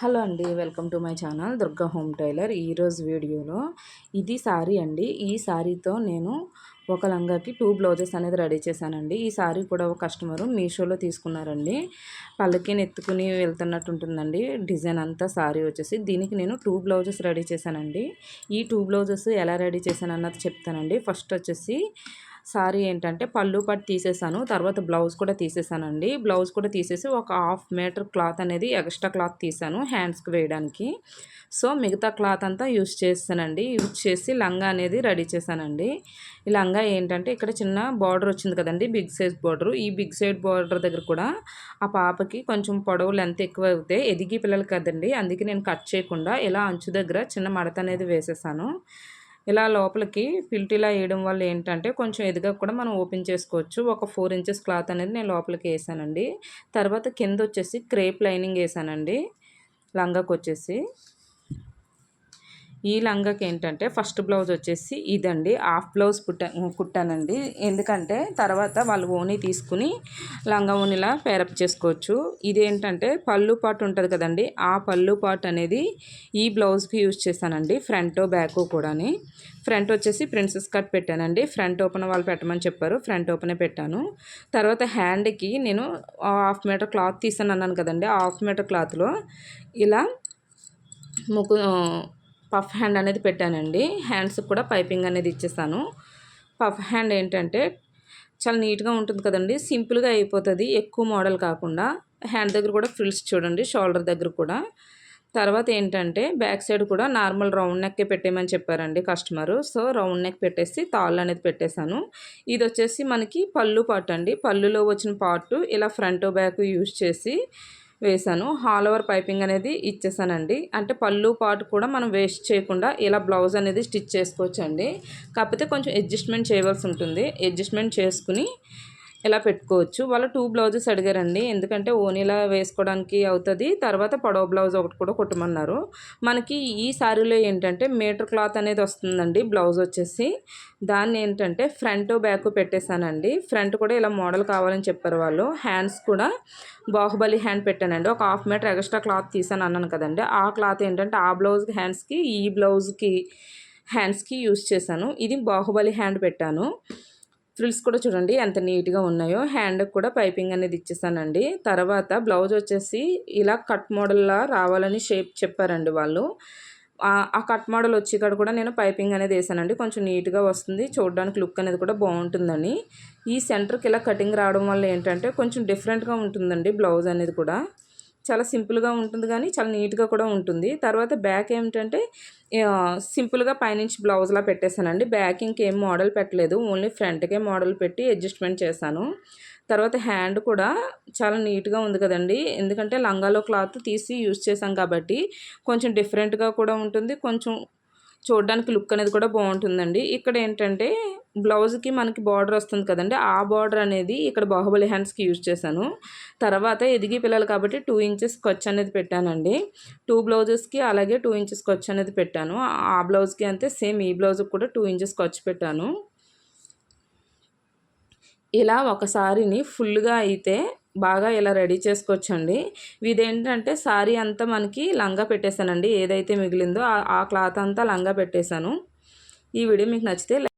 Hello అండి welcome to my channel Durga home tailor. ఈరోజు వీడియోలో ఇది శారీ అండి. ఈ శారీతో నేను ఒక లంగాకి టూ బ్లౌజెస్ అనేది రెడీ చేశానండి. ఈ శారీ కూడా ఒక కస్టమరు మీషోలో తీసుకున్నారండి. పల్లకిని ఎత్తుకుని వెళ్తున్నట్టు ఉంటుందండి. డిజైన్ అంతా శారీ వచ్చేసి దీనికి నేను టూ బ్లౌజెస్ రెడీ చేశానండి. ఈ టూ బ్లౌజెస్ ఎలా రెడీ చేశాను అన్నది చెప్తానండి. ఫస్ట్ వచ్చేసి సారీ ఏంటంటే పళ్ళు పట్టు తీసేసాను తర్వాత బ్లౌజ్ కూడా తీసేసానండి. బ్లౌజ్ కూడా తీసేసి ఒక హాఫ్ మీటర్ క్లాత్ అనేది ఎక్స్ట్రా క్లాత్ తీసాను హ్యాండ్స్కి వేయడానికి. సో మిగతా క్లాత్ అంతా యూస్ చేస్తానండి. యూజ్ చేసి లంగా అనేది రెడీ చేశానండి. ఈ లంగా ఏంటంటే ఇక్కడ చిన్న బార్డర్ వచ్చింది కదండి బిగ్ సైజ్ బార్డర్. ఈ బిగ్ సైజ్ బార్డర్ దగ్గర కూడా ఆ పాపకి కొంచెం పొడవు లెంత్ ఎక్కువ అవుతే ఎదిగి పిల్లలు కదండి అందుకే నేను కట్ చేయకుండా ఇలా అంచు దగ్గర చిన్న మడత అనేది వేసేసాను. ఇలా లోపలికి పిల్టిలా వేయడం వల్ల ఏంటంటే కొంచెం ఎదుగా కూడా మనం ఓపెన్ చేసుకోవచ్చు. ఒక ఫోర్ ఇంచెస్ క్లాత్ అనేది నేను లోపలికి వేసానండి. తర్వాత కింద వచ్చేసి క్రేప్ లైనింగ్ వేసానండి. లంగాకు వచ్చేసి. ఈ లంగాకి ఏంటంటే ఫస్ట్ బ్లౌజ్ వచ్చేసి ఇదండి. హాఫ్ బ్లౌజ్ పుట్ట కుట్టానండి. ఎందుకంటే తర్వాత వాళ్ళు ఓనీ తీసుకుని లంగా ఓనిలా పేరప్ చేసుకోవచ్చు. ఇదేంటంటే పళ్ళు పాటు ఉంటుంది కదండి. ఆ పళ్ళు పాటు అనేది ఈ బ్లౌజ్కి యూజ్ చేశానండి. ఫ్రంట్ బ్యాక్ కూడాని. ఫ్రంట్ వచ్చేసి ప్రిన్సెస్ కట్ పెట్టానండి. ఫ్రంట్ ఓపెన్ వాళ్ళు పెట్టమని చెప్పారు. ఫ్రంట్ ఓపెనే పెట్టాను. తర్వాత హ్యాండ్కి నేను హాఫ్ మీటర్ క్లాత్ తీసాను అన్నాను కదండి హాఫ్ మీటర్ క్లాత్లో ఇలా ముగ్గు పఫ్ హ్యాండ్ అనేది పెట్టానండి. హ్యాండ్స్కి కూడా పైపింగ్ అనేది ఇచ్చేసాను. పఫ్ హ్యాండ్ ఏంటంటే చాలా నీట్గా ఉంటుంది కదండి. సింపుల్గా అయిపోతుంది. ఎక్కువ మోడల్ కాకుండా. హ్యాండ్ దగ్గర కూడా ఫ్రిల్స్ చూడండి షోల్డర్ దగ్గర కూడా. తర్వాత ఏంటంటే బ్యాక్ సైడ్ కూడా నార్మల్ రౌండ్ నెక్కే పెట్టేయమని చెప్పారండి కస్టమరు. సో రౌండ్ నెక్ పెట్టేసి తాళ్ళు అనేది పెట్టేశాను. ఇది వచ్చేసి మనకి పళ్ళు పార్ట్ అండి. పళ్ళులో వచ్చిన పార్ట్ ఇలా ఫ్రంట్ బ్యాక్ యూజ్ చేసి వేసాను హాల్ ఓవర్ పైపింగ్ అనేది ఇచ్చేసానండి. అంటే పళ్ళు పాటు కూడా మనం వేస్ట్ చేయకుండా ఇలా బ్లౌజ్ అనేది స్టిచ్ చేసుకోవచ్చండి. కాకపోతే కొంచెం అడ్జస్ట్మెంట్ చేయవలసి ఉంటుంది. అడ్జస్ట్మెంట్ చేసుకుని ఇలా పెట్టుకోవచ్చు? వాళ్ళు టూ బ్లౌజెస్ అడిగారండి. ఎందుకంటే ఓనీలా వేసుకోవడానికి అవుతుంది. తర్వాత పొడవ బ్లౌజ్ ఒకటి కూడా కుట్టమన్నారు. మనకి ఈ శారీలో ఏంటంటే మీటర్ క్లాత్ అనేది వస్తుందండి బ్లౌజ్ వచ్చేసి. దాన్ని ఏంటంటే ఫ్రంట్ బ్యాక్ పెట్టేశానండి. ఫ్రంట్ కూడా ఇలా మోడల్ కావాలని చెప్పారు వాళ్ళు. హ్యాండ్స్ కూడా బాహుబలి హ్యాండ్ పెట్టానండి. ఒక హాఫ్ మీటర్ ఎక్స్ట్రా క్లాత్ తీసాను అన్నాను కదండి. ఆ క్లాత్ ఏంటంటే ఆ బ్లౌజ్కి హ్యాండ్స్కి ఈ బ్లౌజ్కి హ్యాండ్స్కి యూస్ చేశాను. ఇది బాహుబలి హ్యాండ్ పెట్టాను. ఫ్రిల్స్ కూడా చూడండి ఎంత నీట్గా ఉన్నాయో. హ్యాండ్ కూడా పైపింగ్ అనేది ఇచ్చేసానండి. తర్వాత బ్లౌజ్ వచ్చేసి ఇలా కట్ మోడల్లా రావాలని షేప్ చెప్పారండి వాళ్ళు. ఆ కట్ మోడల్ వచ్చి ఇక్కడ కూడా నేను పైపింగ్ అనేది వేసానండి. కొంచెం నీట్గా వస్తుంది. చూడడానికి లుక్ అనేది కూడా బాగుంటుందని. ఈ సెంటర్కి ఇలా కటింగ్ రావడం వల్ల ఏంటంటే కొంచెం డిఫరెంట్గా ఉంటుందండి బ్లౌజ్ అనేది కూడా. చాలా సింపుల్గా ఉంటుంది కానీ చాలా నీట్గా కూడా ఉంటుంది. తర్వాత బ్యాక్ ఏమిటంటే సింపుల్గా పైనుంచి బ్లౌజ్లా పెట్టేశానండి. బ్యాక్ ఇంకేం మోడల్ పెట్టలేదు. ఓన్లీ ఫ్రంట్కే మోడల్ పెట్టి అడ్జస్ట్మెంట్ చేశాను. తర్వాత హ్యాండ్ కూడా చాలా నీట్గా ఉంది కదండి. ఎందుకంటే లంగాలో క్లాత్ తీసి యూజ్ చేశాం కాబట్టి కొంచెం డిఫరెంట్గా కూడా ఉంటుంది. కొంచెం చూడడానికి లుక్ అనేది కూడా బాగుంటుందండి. ఇక్కడ ఏంటంటే బ్లౌజ్కి మనకి బార్డర్ వస్తుంది కదండి. ఆ బార్డర్ అనేది ఇక్కడ బాహుబలి హ్యాండ్స్కి యూజ్ చేశాను. తర్వాత ఎదిగి పిల్లలు కాబట్టి టూ ఇంచెస్ ఖర్చు అనేది పెట్టానండి. టూ బ్లౌజెస్కి అలాగే టూ ఇంచెస్ ఖర్చు అనేది పెట్టాను. ఆ బ్లౌజ్కి అంతే సేమ్ ఈ బ్లౌజ్కి కూడా టూ ఇంచెస్ ఖర్చు పెట్టాను. ఇలా ఒకసారిని ఫుల్గా అయితే బాగా ఇలా రెడీ చేసుకోవచ్చండి. ఇదేంటంటే సారీ అంతా మనకి లంగా పెట్టేశానండి. ఏదైతే మిగిలిందో ఆ క్లాత్ అంతా లంగా పెట్టేశాను. ఈ వీడియో మీకు నచ్చితే